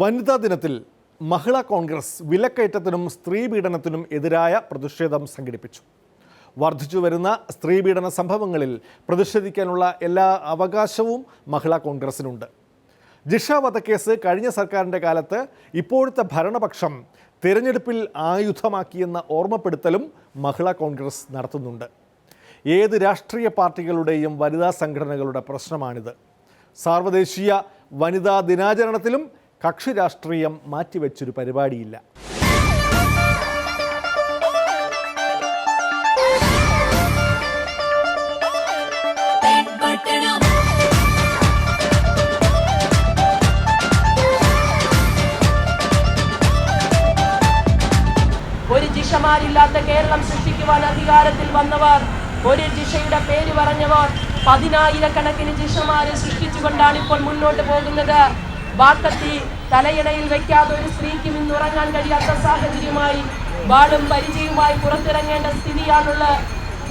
വനിതാ ദിനത്തിൽ മഹിളാ കോൺഗ്രസ് വിലക്കയറ്റത്തിനും സ്ത്രീപീഡനത്തിനും എതിരായ പ്രതിഷേധം സംഘടിപ്പിച്ചു. വർദ്ധിച്ചു വരുന്ന സ്ത്രീപീഡന സംഭവങ്ങളിൽ പ്രതിഷേധിക്കാനുള്ള എല്ലാ അവകാശവും മഹിളാ കോൺഗ്രസിനുണ്ട്. ജിഷ വധക്കേസ് കഴിഞ്ഞ സർക്കാരിന്റെ കാലത്ത് ഇപ്പോഴത്തെ ഭരണപക്ഷം തിരഞ്ഞെടുപ്പിൽ ആയുധമാക്കിയെന്ന ഓർമ്മപ്പെടുത്തലും മഹിളാ കോൺഗ്രസ് നടത്തുന്നുണ്ട്. ഏത് രാഷ്ട്രീയ പാർട്ടികളുടെയും വനിതാ സംഘടനകളുടെ പ്രശ്നമാണിത്. സാർവദേശീയ വനിതാ ദിനാചരണത്തിലും കക്ഷി രാഷ്ട്രീയം മാറ്റിവെച്ചൊരു പരിപാടിയില്ല. ഒരു കേരളം സൃഷ്ടിക്കുവാൻ അധികാരത്തിൽ വന്നവർ ഒരു ദിശയുടെ പേര് പറഞ്ഞവർ പതിനായിരക്കണക്കിന് ശിഷ്യമാരെ സൃഷ്ടിച്ചുകൊണ്ടാണ് ഇപ്പോൾ മുന്നോട്ട് പോകുന്നത്. വാക്കത്തി തലയിണയിൽ വെക്കാതെ ഒരു സ്ത്രീക്കും ഇന്ന് ഉറങ്ങാൻ കഴിയാത്ത സാഹചര്യമായി വാളും പരിചയവുമായി പുറത്തിറങ്ങേണ്ട സ്ഥിതിയാണുള്ള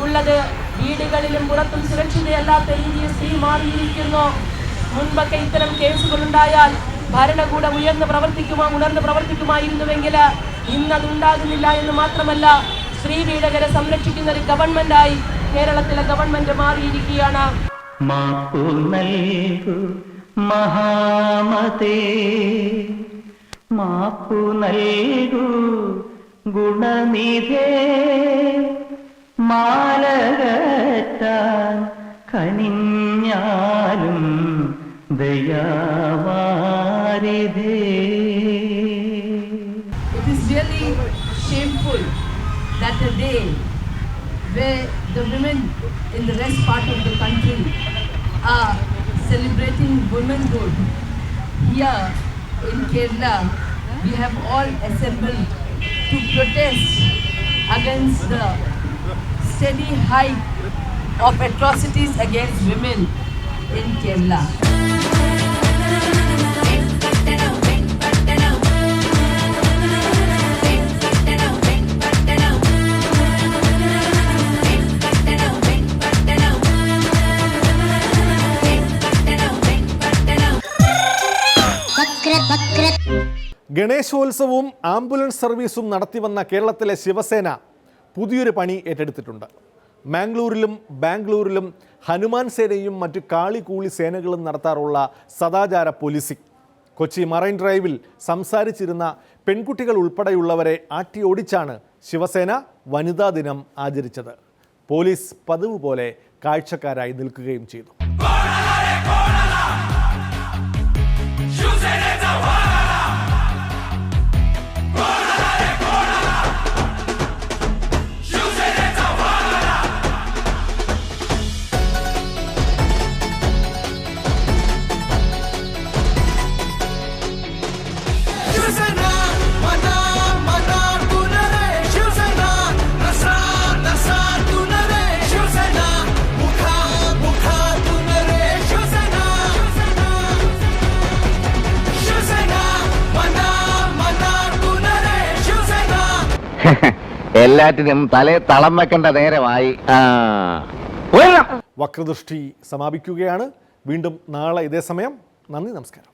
ഉള്ളത്. വീടുകളിലും പുറത്തും സുരക്ഷിതയല്ലാത്ത രീതിയിൽ സ്ത്രീ മാറിയിരിക്കുന്നു. മുൻപൊക്കെ ഇത്തരം കേസുകൾ ഉണ്ടായാൽ ഭരണകൂടം ഉയർന്ന് പ്രവർത്തിക്കുമോ ഉണർന്ന് പ്രവർത്തിക്കുമായിരുന്നുവെങ്കിൽ ഇന്നതുണ്ടാകുന്നില്ല എന്ന് മാത്രമല്ല സ്ത്രീ പീഡകരെ സംരക്ഷിക്കുന്ന ഒരു ഗവൺമെന്റായി കേരളത്തിലെ ഗവൺമെന്റ് മാറിയിരിക്കുകയാണ്. മാപ്പു നൽകു മഹാമതേ. മാപ്പു നൽകു ഗുണനിധേ. മാലകറ്റാൻ കനിഞ്ഞാലും ദയാവാരിധേ. It is really shameful that a day where the women in the rest part of the country are celebrating womanhood, here in Kerala, we have all assembled to protest against the steady hike of atrocities against women in Kerala. ഗണേശോത്സവവും ambulance സർവീസും നടത്തിവന്ന കേരളത്തിലെ ശിവസേന പുതിയൊരു പണി ഏറ്റെടുത്തിട്ടുണ്ട്. മാംഗ്ലൂരിലും ബാംഗ്ലൂരിലും ഹനുമാൻ സേനയും മറ്റു കാളികൂളി സേനകളും നടത്താറുള്ള സദാചാര policing Kochi marine ഡ്രൈവിൽ സംസാരിച്ചിരുന്ന പെൺകുട്ടികൾ ഉൾപ്പെടെയുള്ളവരെ ആട്ടിയോടിച്ചാണ് ശിവസേന വനിതാ ദിനം ആചരിച്ചത്. പോലീസ് പതിവ് പോലെ കാഴ്ചക്കാരായി നിൽക്കുകയും ചെയ്തു. എല്ലാറ്റിനും തലേ തളം വെക്കേണ്ട നേരമായി. വക്രദൃഷ്ടി സമാപിക്കുകയാണ്. വീണ്ടും നാളെ ഇതേ സമയം. നന്ദി നമസ്കാരം.